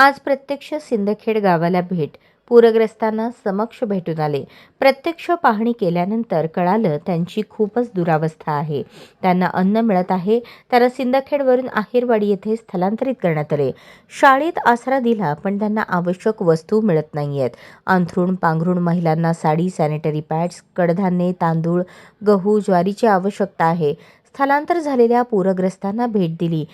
आज प्रत्यक्ष सिंदखेड गावाला भेट. पूरग्रस्तांना समक्ष भेटून आले. प्रत्यक्ष पाहणी केल्यानंतर कळालं त्यांची खूपच दुरावस्था आहे. त्यांना अन्न मिळत आहे त्याला सिंदखेडवरून आहेरवाडी येथे स्थलांतरित करण्यात आले. शाळेत आसरा दिला पण त्यांना आवश्यक वस्तू मिळत नाही आहेत अंथरूण पांघरूण महिलांना साडी सॅनिटरी पॅड्स कडधान्ये तांदूळ गहू ज्वारीची आवश्यकता आहे. स्थलांतर झालेल्या पूरग्रस्तांना भेट दिली.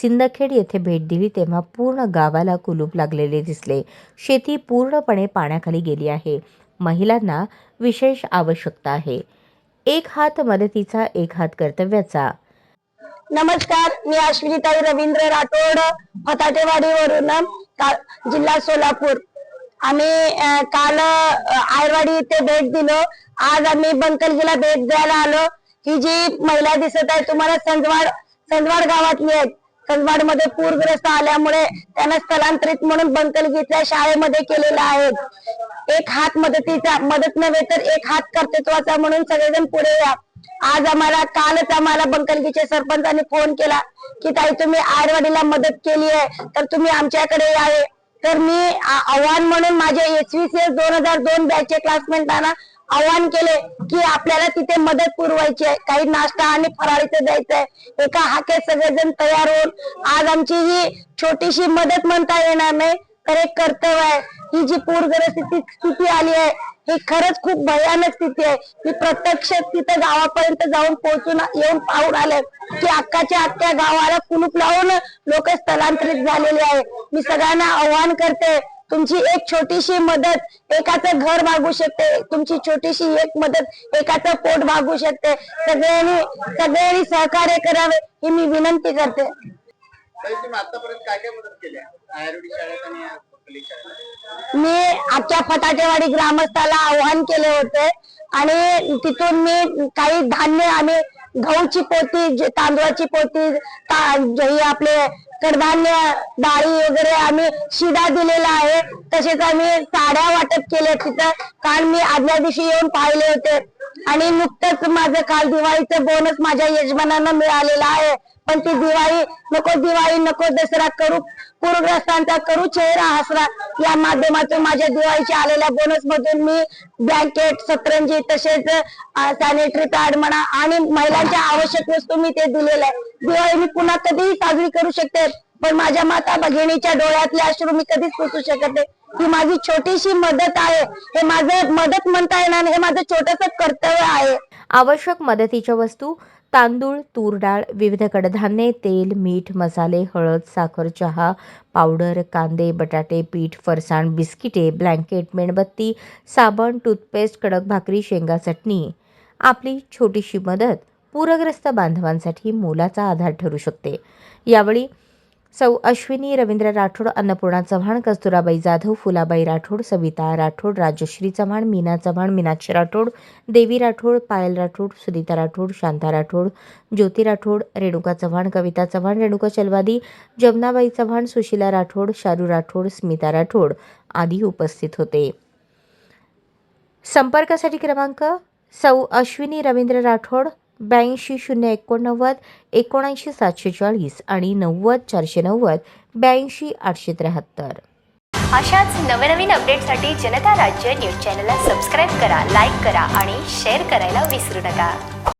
सिंदखेड येथे भेट दिली तेव्हा पूर्ण गावाला कुलूप लागलेले दिसले. शेती पूर्णपणे पाण्याखाली गेली आहे. महिलांना विशेष आवश्यकता आहे. एक हात मदतीचा एक हात कर्तव्याचा. नमस्कार मी अश्विनीताई रवींद्र राठोड फताटेवाडीवरून का- जिल्हा सोलापूर. आम्ही काल आयवाडी इथे भेट दिलो. आज आम्ही बंकलगीला भेट द्यायला आलो. ही जी महिला दिसत आहे तुम्हाला संजवाड संजवाड गावातली आहेत. संजवाडमध्ये पूरग्रस्त आल्यामुळे त्यांना स्थलांतरित म्हणून बंकलगीच्या शाळेमध्ये केलेला आहे. एक हात मदतीचा मदत नव्हे तर एक हात कर्तृत्वाचा म्हणून सगळेजण पुढे या. आज आम्हाला कालच आम्हाला बंकलगीच्या सरपंचाने फोन केला की ताई तुम्ही आयरवाडीला मदत केली आहे तर तुम्ही आमच्याकडे यावे तर मी आव्हान म्हणून माझ्या एसवीसीएस दोन हजार दोन बॅचच्या क्लासमेटांना आव्हान केले की आपल्याला तिथे मदत पुरवायची आहे. काही नाश्ता आणि फराळीचं द्यायचं आहे एका हाकेत सगळेजण तयार होऊन आज आमची ही छोटीशी मदत म्हणता येणार नाही तर एक कर्तव्य आहे. ही जी पूरग्रस्थिती स्थिती आली आहे ही खरंच खूप भयानक स्थिती आहे. मी प्रत्यक्ष तिथं गावापर्यंत जाऊन पोहोचून येऊन पाहून आले की अक्काच्या अख्ख्या गावाला कुलूप लावून लोक स्थलांतरित झालेले आहे. मी सगळ्यांना आव्हान करते तुमची एक छोटीशी मदत एकाचं घर भागू शकते तुमची छोटीशी एक मदत एकाचं पोट भागू शकते. सगळ्यांनी सगळ्यांनी सहकार्य करावे ही मी विनंती करते. मी आजच्या फटाकेवाडी ग्रामस्थाला आव्हान केले होते आणि तिथून मी काही धान्य आम्ही गहूची पोती तांदूळाची पोती ता- आपले कडधान्य डाळी वगैरे आम्ही शिदा दिलेला आहे. तसेच आम्ही साड्या वाटप केले तिथं. काल मी आदल्या दिवशी येऊन पाहिले होते. आणि नुकतंच माझं काल दिवाळीचं बोनस माझ्या यजमानांना मिळालेलं आहे. पण ती दिवाळी नको दिवाळी नको दसरा करू पूरग्रस्तांचा करू चेहरा हसरा या माध्यमातून माझ्या दिवाळीच्या आलेल्या बोनस मधून मी ब्लँकेट सतरंजी तसेच सॅनिटरी पॅड म्हणा आणि महिलांच्या आवश्यक वस्तू मी ते दिलेल्या आहे डोळे मी पुन्हा कधीही साजरी करू शकते पण माझ्या माता भगिनीच्या डोळ्यातले अश्रू मी कधीच पुसू शकत नाही. ही माझी छोटीशी मदत आहे. हे माझं मदत म्हणता येणार नाही, हे माझं छोटस कर्तव्य आहे. आवश्यक मदतीच्या वस्तू तांदूळ तूर डाळ विविध कडधान्ये तेल मीठ मसाले हळद साखर चहा पावडर कांदे बटाटे पीठ फरसाण बिस्किटे ब्लँकेट मेणबत्ती साबण टूथपेस्ट कडक भाकरी शेंगा चटणी. आपली छोटीशी मदत पूरग्रस्त बांधवांसाठी मोलाचा आधार ठरू शकते. यावेळी सौ अश्विनी रवींद्र राठोड अन्नपूर्णा चव्हाण कस्तुराबाई जाधव फुलाबाई राठोड सविता राठोड राजश्री चव्हाण मीना चव्हाण मीनाक्षी राठोड देवी राठोड पायल राठोड सुनीता राठोड शांता राठोड ज्योती राठोड रेणुका चव्हाण कविता चव्हाण रेणुका चलवादी जमनाबाई चव्हाण सुशीला राठोड शारू राठोड स्मिता राठोड आदी उपस्थित होते. संपर्कासाठी क्रमांक सौ अश्विनी रवींद्र राठोड ब्याऐंशी शून्य एकोणनव्वद एकोणऐंशी सातशे चाळीस आणि नव्वद चारशे नव्वद ब्याऐंशी आठशे त्र्याहत्तर. अशाच नवनवीन अपडेटसाठी जनता राज्य न्यूज चॅनलला सबस्क्राईब करा लाईक करा आणि शेअर करायला विसरू नका.